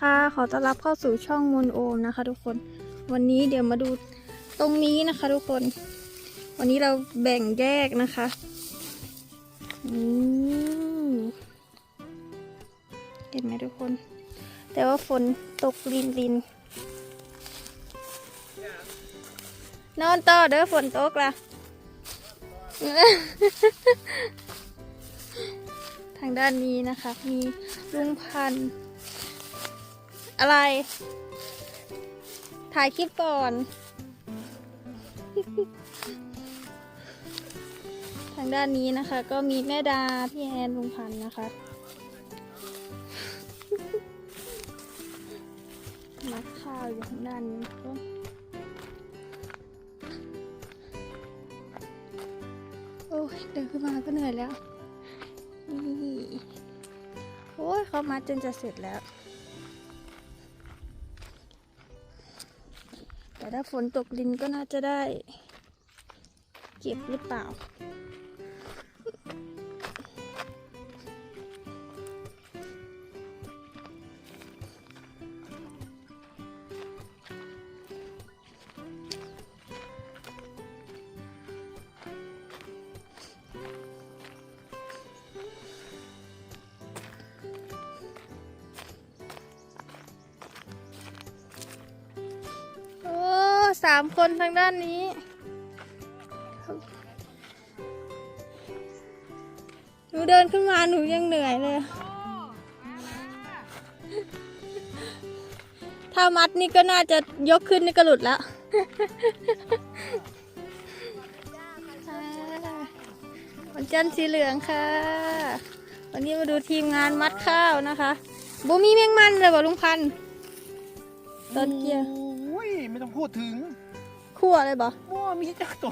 ค่ะขอต้อนรับเข้าสู่ช่องมนโอมนะคะทุกคน วันนี้เดี๋ยวมาดูตรงนี้นะคะทุกคน วันนี้เราแบ่งแยกนะคะเห็นไหมทุกคน แต่ว่าฝนตกลินลินนอนต่อเด้อฝนตกละทางด้านนี้นะคะ มีลุงพันธ์ อะไร ถ่ายคลิปก่อน ทางด้านนี้นะคะ ก็มีแม่ดา พี่แอนลุงพันธ์นะคะ มัดข้าวอยู่ทางด้านนี้ก็โอ้ยเดินขึ้นมาก็เหนื่อยแล้ว นี่ โอ้ยเขามัดจนจะเสร็จแล้ว ถ้าฝนตกดินก็น่าจะได้ เก็บหรือเปล่าามคนทางด้านนี้ หนูเดินขึ้นมาหนูยังเหนื่อยเลย ถ้ามัดนี่ก็น่าจะยกขึ้นนี่ก็หลุดแล้ว วันจันทร์สีเหลืองค่ะ วันนี้มาดูทีมงานมัดข้าวนะคะบูมีแมงมันเลยบ่ลุงพันธ์ต้นเกียวโอ้ย ไม่ต้องพูดถึง คั่วเลยบ่มั่วมีจักรโต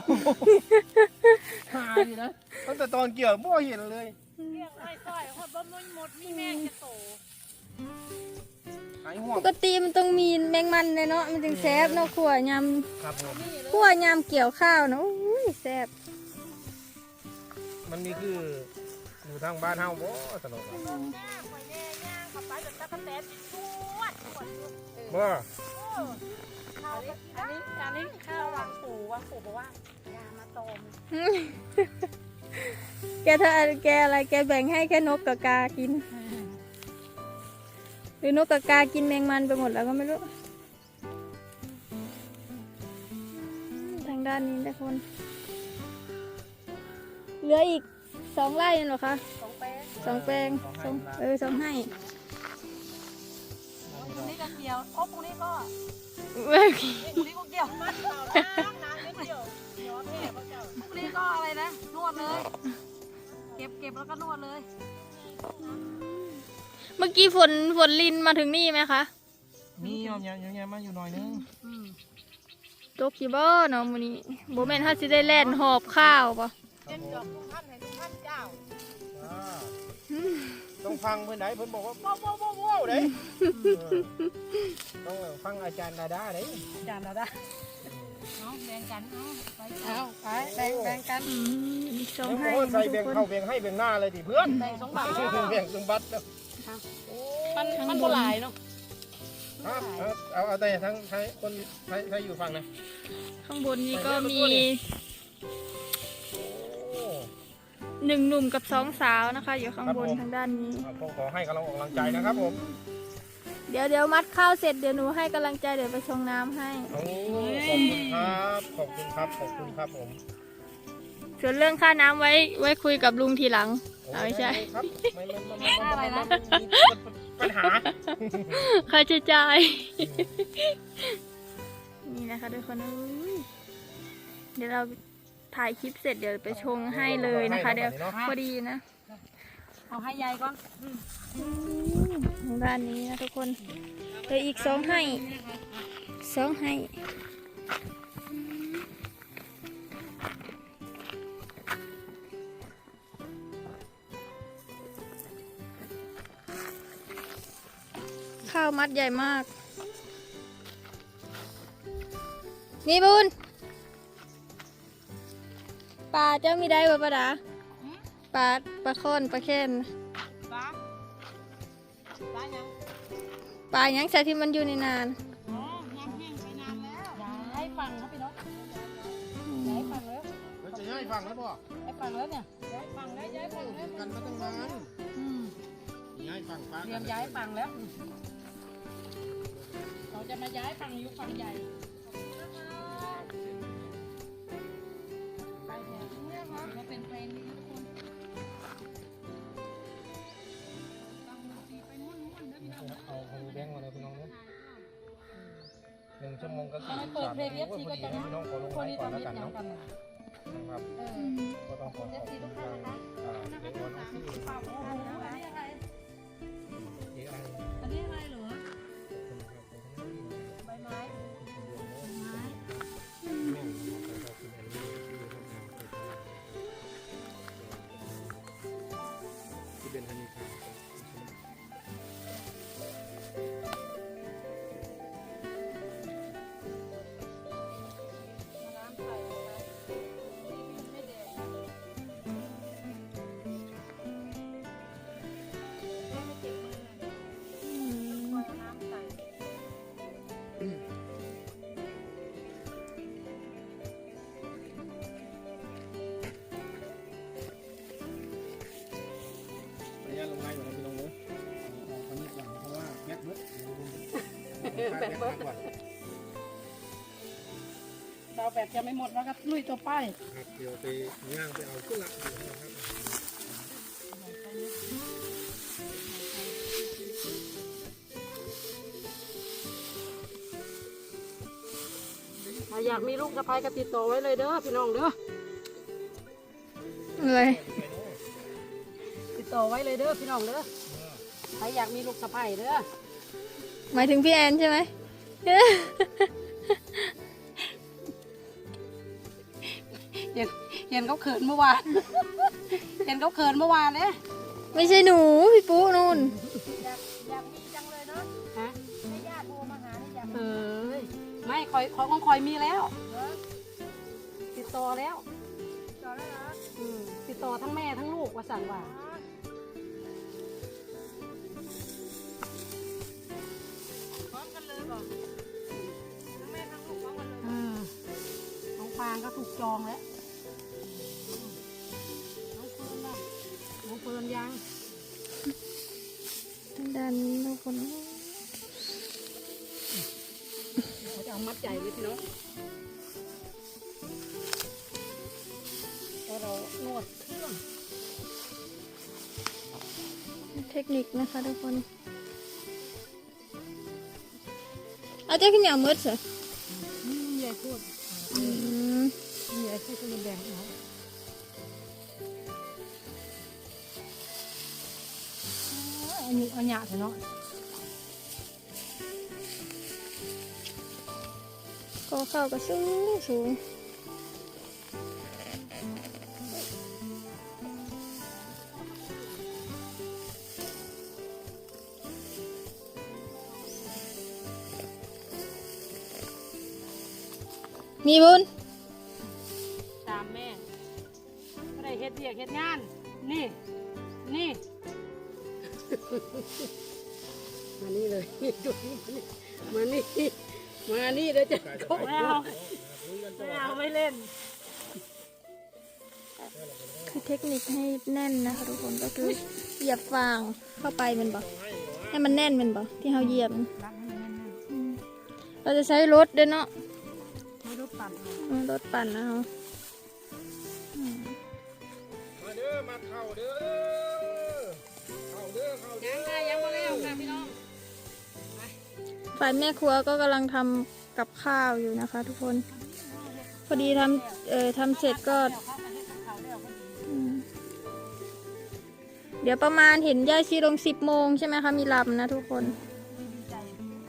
หาอยู่นะตั้งแต่ตอนเกี่ยวมั่วเห็นเลยเรียกไอ้สร้อยเพราะบ่มันหมดมีแม่งจะโตหายห่วปงกติมันต้องมีแมงมันเลยเนาะมันจึงแซ่บเนาะขั่วยครับผมำขั่วยำเกี่ยวข้าวเนาะอุ้ยแซ่บมันมีคืออยู่ทางบ้านเฮาบ่ตลกอะย่างไปแน่ย่างเข้าไปแบบตะกะแตนชวดชวดอยู่บ่ ข้าวอันนี้อันนี้ข้าววางปู่วางปู่บอกว่าอย่ามาโตมแกเธอแกอะไรแกแบ่งให้แค่นกกับกากิน หรือนกกับกากินแมงมันไปหมดแล้วก็ไม่รู้ทางด้านนี้ทุกคนเหลืออีกสองไร่เหรอคะสองแป้งสองแปลงสองเออสองให้ ตรงนี้ก็เกี่ยวโอ้ตรงนี้ก็เว้ยตรงนี้ก็เกี่ยวมันเปล่าน้ำน้ำนิดเดียวเดี๋ยวแม่เขาเจ้าตรงนี้ก็อะไรนะนวดเลย เก็บเก็บแล้วก็นวดเลย เมื่อกี้ฝนฝนลินมาถึงนี่ไหมคะ มียอมยังยังมาอยู่หน่อยนึงอืมตกกี่บ่เนาะมื้อนี้บ่แม่นเฮาสิได้แล่นหอบข้าวบ่เจ็ดดอกลุงท่านให้ลุงท่านเจ้าอ่า ต้องฟังเพื่อนไหนเพื่อนบอกว่าว้าวว้าวว้าวว้าวเด้เออต้องฟังอาจารย์ดาดาเด้จานเราได้เอาแบ่งกันเอาไปเอาไปแบ่งแบ่งกันอืมอีกสองโอ้ให้โหใส่ทุเบียกงคนเข้าเบียงให้เบียงหน้าเลยดิเพื่อนแบ่งสองบาทเบียงสมบัติแล้วมันมันก็หลายเนาะครับเอาเอาเอาแต่ทั้งใช้คนใช้ใช้อยู่ฝั่งนะข้างบนนี้ก็มีโอ้ หนึ่งหนุ่มกับสองสาวนะคะ อยู่ข้างครับบนผม ทางด้านนี้ ครับผมขอให้กำลังออกกำลังใจนะครับผมเดี๋ยวเดี๋ยวมัดข้าวเสร็จเดี๋ยวหนูให้กำลังใจเดี๋ยวไปชงน้ำให้ โอ้ขอบคุณครับขอบคุณครับขอบคุณครับผมส่วนเรื่องค่าน้ำไว้ไว้คุยกับลุงทีหลังเอาไม่ใช่ ครับไม่ไม่ไม่ไม่ไม่ไม่มีปัญหาค่าใช้จ่าย นี่นะคะทุกคนอุ้ยเดี๋ยวเรา ถ่ายคลิปเสร็จเดี๋ยวไปชงให้เลยนะคะ เดี๋ยวพอดีนะเอาให้ยายก่อนทางด้านนี้นะทุกคนเหลืออีกสองให้สองให้ข้าวมัดใหญ่มาก นี่บุญ ปลาเจ้ามีได้บ่ปะดาปลาปลาค่อนปลาแค้นป้าป้ายังปลายังใส่ที่มันอยู่ในนานอ๋อน้ำแห้งไปนานแล้วย้ายฟังครับพี่น้องย้ายฟังแล้วเราจะย้ายฟังแล้วบ่ย้ายฟังแล้วเนี่ยย้ายฟังแล้วย้ายฟังแล้วกันมาตั้งนานอืมย้ายฟังปลาเตรียมย้ายฟังแล้ว เราจะมาย้ายฟังยุคฟังใหญ่ เนี่ยครับมาเป็นเพลงนี้ทุกคนฟังดนตรีไปม่วนๆเด้อพี่น้องเด้อเอาเอาแบงค์มาเลยพี่น้องเนาะหนึ่งชั่วโมงก็ทำไมเปิดเพลง FC ก็จะพี่น้องขอลงคนไลนี้น์ก่อนทำแล้วมิตกันรยังเนาะกันครับเออก็ต้องขอขอบคุณทางอ่าเด็กวันน้องที่ แบตเบิดก่อนดาวแปดจะไม่หมดแล้วก็ลุยตัวป้ายครับเดี๋ยวไปย่างไปเอาขึ้นละเดี๋ยวนะครับถ้าอยากมีลูกสะพ้ายก็ติดต่อไว้เลยเด้อพี่น้องเด้อเลยติดต่อไว้เลยเด้อพี่น้องเด้อใครอยากมีลูกสะพ้ายเด้อ หมายถึงพี่แอนใช่ไหมเห็นเห็นเขาเขินเมื่อวานเห็นเขาเขินเมื่อวานเนี่ยไม่ใช่หนูพี่ปุ๊นู่น อยากอยากมีจังเลยเนาะฮะให้ญาติโทรมาหานี่อยากเอ้ยไม่คอยคอยของคอยมีแล้วติดต่อแล้วติดต่อแล้วเหรออืมติดต่อทั้งแม่ทั้งลูกว่าสั่งว่าพ ร้อมกันเลยบอกทั้งแม่ทั้งลูกพร้อมกันเลยน้องฟางก็ถูกจองแล้วน้องเฟิร์นล่ะน้องเฟิร์นยัง ดันทุกคนเขาจะเอามัดใหญ่เลยพี่น้องพอเรานวดเครื่อง เทคนิคนะคะทุกคน เอาเจ้าขึ้นอย่างมืดสิอืมใหญ่พูดอืมใหญ่พูดก็จะแบ่งเอาอันนี้เอาหยาดเนาะก็เข้าก็สูงสูง มีบุญตามแม่ไม่ได้เฮ็ดเรียกเฮ็ดงาน นี่ นี่มานี่เลยนี่ดูนี่มานี่มานี่เดี๋ยวจะไม่เอาไม่เอาไม่เล่น คือเทคนิคให้แน่นนะคะทุกคนก็คือเหยียบฟางเข้าไปแมันบอกให้มันแน่นแมันบอกที่เขาเหยียบมันรักให้มันแน่นอืมเราจะใช้รถด้วยเนาะ ๆไม่รู้ปั่นเอาอืมรถปั่นนะเขาอืมมาเด้อมาเข้าเด้อเข้าเด้อเข้าเด้ยัองค่ะยังไม่แล้วค่ะพี่น้องฝ่ายแม่ครัวก็กำลังทำกับข้าวอยู่นะคะ ทุกคน พอดีทำเอ่อทำเสร็จก็ เดี๋ยวเข้าไปให้เขาเดี๋ยวพอดีอืมเดี๋ยวประมาณเห็นย่ายชีลงสิบโมงใช่ไหมคะ มีลำนะทุกคนดีใจ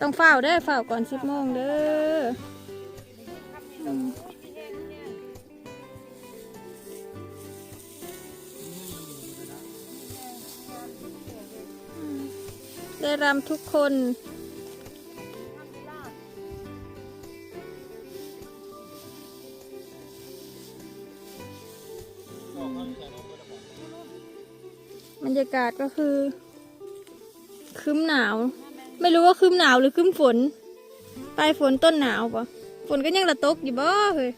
ต้องเฝ้าได้อเฝ้าก่อนสิบโมงเด้ออืมอืม ได้รำทุกคนบรรยากาศก็คือครึ้มหนาว ไม่รู้ว่าคืมหนาวหรือคืมฝนปลายฝนต้นหนาวปะ ฝนก็ยังระตกอยู่บ่เฮ้ย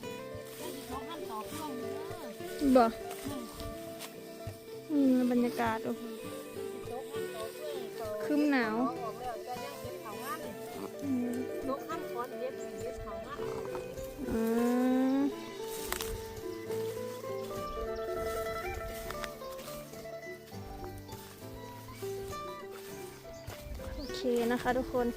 บ่อืมบรรยากาศโอ้คืมหนาวอืมโอเคนะคะทุกคน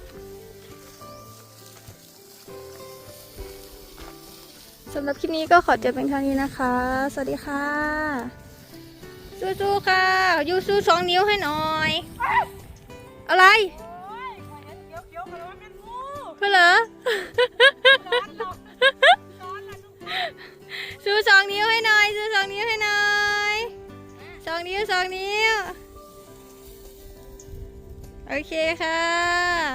สำหรับคลิปนี้ก็ขอจบเป็นเท่านี้นะคะ สวัสดีค่ะ สู้ๆค่ะ ยูสู้สองนิ้วให้หน่อย อะไรเพื่อเหรอสู้สองนิ้วให้หน่อยสู้สองนิ้วให้หน่อยสองนิ้วสองนิ้ว โอเคค่ะ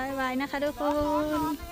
บ๊ายบายนะคะทุกคน